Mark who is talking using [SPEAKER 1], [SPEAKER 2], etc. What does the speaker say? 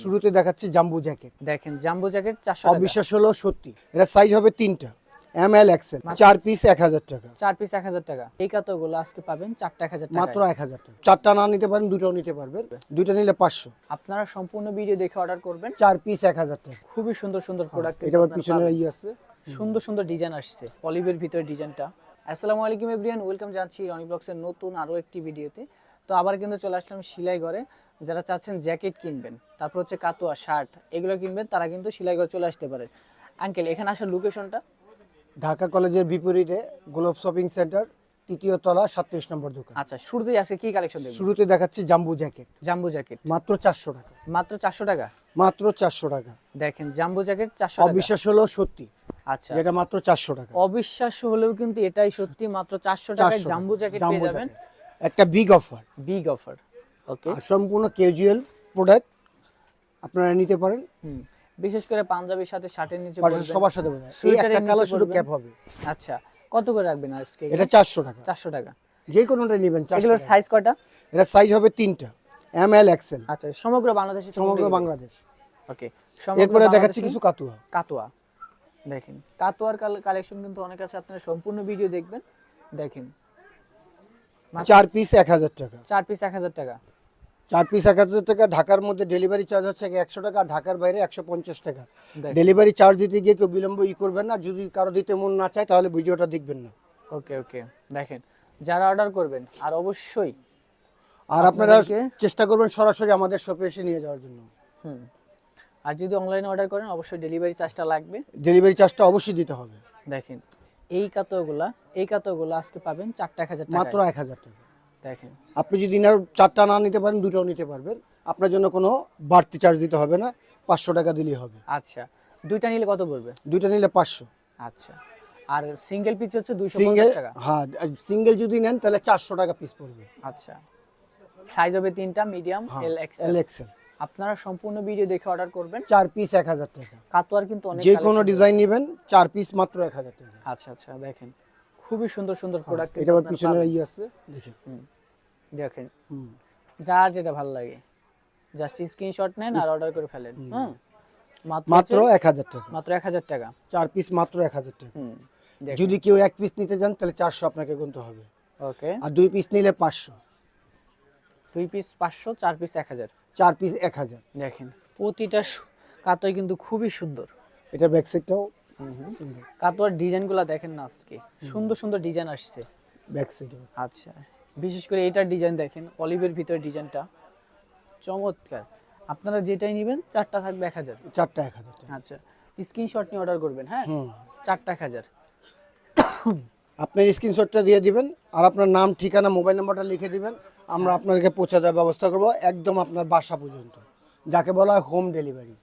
[SPEAKER 1] শুরুতে দেখাচ্ছি জাম্বু জ্যাকেট।
[SPEAKER 2] দেখেন জাম্বো জ্যাকেট চারশো
[SPEAKER 1] অবিশ্বাস হলো সত্যি। এটা সাইজ হবে তিনটা। এম এল এক্সেল চার পিস এক হাজার টাকা।
[SPEAKER 2] চার পিস এক হাজার টাকা। এই কাতরগুলো আজকে পাবেন চারটা এক হাজার
[SPEAKER 1] মাত্র এক হাজার টাকা। চারটা না নিতে পারেন দুটাও নিতে পারবেন। নিলে পাঁচশো।
[SPEAKER 2] আপনারা সম্পূর্ণ ভিডিও দেখে অর্ডার করবেন।
[SPEAKER 1] চার পিস এক হাজার টাকা।
[SPEAKER 2] খুবই সুন্দর সুন্দর প্রোডাক্ট
[SPEAKER 1] এটা আবার পিছনে ইয়ে আছে।
[SPEAKER 2] সুন্দর সুন্দর ডিজাইন আসছে। অলিভের ভিতরে ডিজাইনটা আসসালামু আলাইকুম এভরিয়ান ওয়েলকাম জানছি রনি ব্লগসের নতুন আরও একটি ভিডিওতে তো আবার কিন্তু চলে আসলাম সেলাই ঘরে যারা চাচ্ছেন জ্যাকেট কিনবেন তারপর হচ্ছে কাতুয়া শার্ট এগুলো কিনবেন তারা কিন্তু সেলাই ঘরে চলে আসতে পারে। আঙ্কেল এখানে আসার লোকেশনটা
[SPEAKER 1] ঢাকা কলেজের বিপরীতে গ্লোব শপিং সেন্টার তৃতীয় তলা সাতত্রিশ নম্বর দোকান।
[SPEAKER 2] আচ্ছা শুরুতেই আজকে কি কালেকশন
[SPEAKER 1] শুরুতে দেখাচ্ছি জাম্বু জ্যাকেট।
[SPEAKER 2] Jumbo jacket.
[SPEAKER 1] মাত্র চারশো টাকা।
[SPEAKER 2] মাত্র চারশো টাকা?
[SPEAKER 1] মাত্র চারশো টাকা।
[SPEAKER 2] দেখেন জাম্বো জ্যাকেট চারশো
[SPEAKER 1] অবিশ্বাস হলো সত্যি।
[SPEAKER 2] আচ্ছা।
[SPEAKER 1] যেটা মাত্র চারশো টাকা।
[SPEAKER 2] অবিশ্বাস্য হলেও কিন্তু এটাই সত্যি মাত্র চারশো টাকায়
[SPEAKER 1] 400
[SPEAKER 2] জাম্বো জ্যাকেট পেয়ে যাবেন।
[SPEAKER 1] একটা বিগ অফার
[SPEAKER 2] বিগ অফার
[SPEAKER 1] আর সম্পূর্ণ ক্যাজুয়াল প্রোডাক্ট আপনারা নিতে পারেন।
[SPEAKER 2] বিশেষ করে পাঞ্জাবির সাথে শার্টের নিচে
[SPEAKER 1] সবার সাথে এই একটা কালার শুধু ক্যাপ হবে।
[SPEAKER 2] আচ্ছা কত করে রাখবেন আজকে
[SPEAKER 1] এটা চারশো টাকা।
[SPEAKER 2] চারশো টাকা।
[SPEAKER 1] যে কোনোটা নেবেন
[SPEAKER 2] এগুলোর। সাইজ কয়টা
[SPEAKER 1] এটা সাইজ হবে তিনটা এম এল এক্সেল
[SPEAKER 2] আচ্ছা সমগ্র বাংলাদেশে
[SPEAKER 1] সমগ্র বাংলাদেশ।
[SPEAKER 2] ওকে
[SPEAKER 1] এরপরে দেখাচ্ছি কিছু কাতুয়া।
[SPEAKER 2] কাতোয়া। দেখেন কাতোয়ার কালেকশন কিন্তু অনেক আছে আপনারা সম্পূর্ণ ভিডিও দেখবেন। দেখেন।
[SPEAKER 1] চার পিস এক হাজার টাকা।
[SPEAKER 2] চার পিস এক হাজার টাকা।
[SPEAKER 1] চার পিস এক হাজার টাকা ঢাকার মধ্যে ডেলিভারি চার্জ হচ্ছে একশো টাকা ঢাকার বাইরে একশো পঞ্চাশ টাকা। ডেলিভারি চার্জ দিতে গিয়ে কেউ বিলম্ব ই করবেন না যদি কারও দিতে মন না চায় তাহলে ভিডিওটা দেখবেন না।
[SPEAKER 2] ওকে ওকে দেখেন যারা অর্ডার করবেন আর অবশ্যই
[SPEAKER 1] আর আপনারা চেষ্টা করবেন সরাসরি আমাদের শপে এসে নিয়ে যাওয়ার জন্য।
[SPEAKER 2] হুম আর যদি অনলাইনে অর্ডার করেন অবশ্যই ডেলিভারি চার্জটা লাগবে।
[SPEAKER 1] ডেলিভারি চার্জটা অবশ্যই দিতে হবে।
[SPEAKER 2] দেখেন এই কাতোগুলা এই কাতোগুলা আজকে পাবেন চারটা এক হাজার
[SPEAKER 1] মাত্র এক হাজার টাকা।
[SPEAKER 2] দেখেন।
[SPEAKER 1] আপনি যদি না চারটা না নিতে পারেন দুটোও নিতে পারবেন। আপনার জন্য কোনো বাড়তি চার্জ দিতে হবে না পাঁচশো টাকা দিলেই হবে।
[SPEAKER 2] আচ্ছা দুইটা নিলে কত পড়বে?
[SPEAKER 1] দুইটা নিলে পাঁচশো।
[SPEAKER 2] আচ্ছা আর সিঙ্গেল পিস হচ্ছে দুইশো
[SPEAKER 1] সিঙ্গেল
[SPEAKER 2] টাকা?
[SPEAKER 1] হ্যাঁ সিঙ্গেল যদি নেন তাহলে চারশো টাকা পিস পড়বে।
[SPEAKER 2] আচ্ছা সাইজ হবে তিনটা medium L
[SPEAKER 1] L
[SPEAKER 2] XL
[SPEAKER 1] XL
[SPEAKER 2] আপনারা সম্পূর্ণ ভিডিও দেখে অর্ডার করবেন।
[SPEAKER 1] চার পিস এক হাজার টাকা।
[SPEAKER 2] কাতোয়ার কিন্তু অনেক
[SPEAKER 1] যে কোনো ডিজাইন নেবেন চার পিস মাত্র এক হাজার টাকা।
[SPEAKER 2] আচ্ছা আচ্ছা দেখেন। খুবই সুন্দর সুন্দর প্রোডাক্ট
[SPEAKER 1] এটা আবার পিছনে ইয়ে আছে দেখেন।
[SPEAKER 2] দেখেন। যার যেটা ভালো লাগে। জাস্ট স্ক্রিনশট নেন আর অর্ডার করে ফেলেন। হ্যাঁ মাত্র
[SPEAKER 1] মাত্র
[SPEAKER 2] হচ্ছে-
[SPEAKER 1] এক হাজার টাকা।
[SPEAKER 2] মাত্র এক হাজার টাকা।
[SPEAKER 1] চার পিস মাত্র এক হাজার টাকা।
[SPEAKER 2] হুম দেখেন।
[SPEAKER 1] যদি কেউ এক পিস নিতে চান তাহলে চারশো আপনাকে গুনতে হবে।
[SPEAKER 2] ওকে।
[SPEAKER 1] আর দুই পিস নিলে পাঁচশো।
[SPEAKER 2] দুই পিস পাঁচশো চার পিস এক হাজার।
[SPEAKER 1] চার পিস এক হাজার।
[SPEAKER 2] দেখেন প্রতিটা কাতোয় কিন্তু খুবই সুন্দর।
[SPEAKER 1] এটা ব্যাক সাইডটাও
[SPEAKER 2] কাতোয়ার ডিজাইনগুলো দেখেন না আজকে। সুন্দর সুন্দর ডিজাইন আসছে।
[SPEAKER 1] ব্যাক সাইড
[SPEAKER 2] আচ্ছা। বিশেষ করে এটার ডিজাইন দেখেন অলিভের ভিতরে ডিজাইনটা। চমৎকার। আপনারা যেটাই নেবেন চারটা থাকবে এক হাজার।
[SPEAKER 1] চারটা এক হাজার
[SPEAKER 2] আচ্ছা। স্ক্রিনশট নিয়ে অর্ডার করবেন হ্যাঁ? চারটা এক হাজার।
[SPEAKER 1] আপনার স্ক্রিনশটটা দিয়ে দিবেন আর আপনার নাম ঠিকানা মোবাইল নাম্বারটা লিখে দিবেন। আমরা আপনাদেরকে পৌঁছে দেওয়ার ব্যবস্থা করব একদম আপনার বাসা পর্যন্ত। যাকে বলা হয় হোম ডেলিভারি